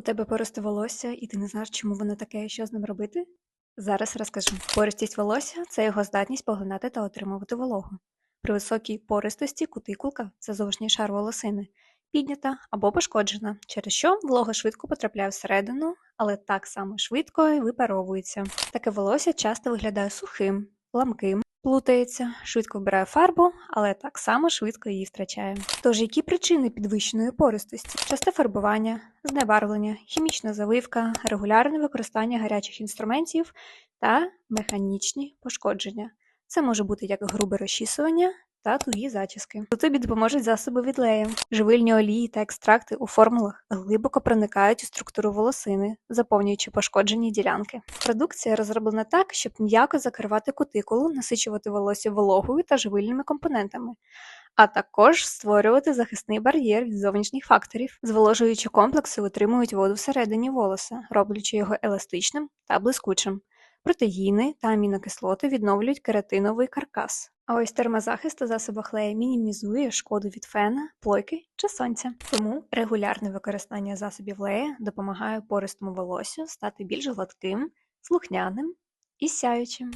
У тебе поросте волосся, і ти не знаєш, чому воно таке і що з ним робити? Зараз розкажу. Пористість волосся це його здатність поглинати та отримувати вологу. При високій пористості кутикулка це зовнішній шар волосини, піднята або пошкоджена, через що волога швидко потрапляє всередину, але так само швидко і випаровується. Таке волосся часто виглядає сухим, ламким, плутається, швидко вбирає фарбу, але так само швидко її втрачає. Тож які причини підвищеної пористості? Часте фарбування, знебарвлення, хімічна заливка, регулярне використання гарячих інструментів та механічні пошкодження. Це може бути як грубе розчісування та тугі зачіски. Тут тобі допоможуть засоби від леї. Живильні олії та екстракти у формулах глибоко проникають у структуру волосини, заповнюючи пошкоджені ділянки. Продукція розроблена так, щоб м'яко закривати кутикулу, насичувати волосся вологою та живильними компонентами, а також створювати захисний бар'єр від зовнішніх факторів. Зволожуючі комплекси утримують воду всередині волоса, роблячи його еластичним та блискучим. Протеїни та амінокислоти відновлюють кератиновий каркас. А ось термозахист у засобах леї мінімізує шкоду від фена, плойки чи сонця. Тому регулярне використання засобів лея допомагає пористому волосю стати більш гладким, слухняним і сяючим.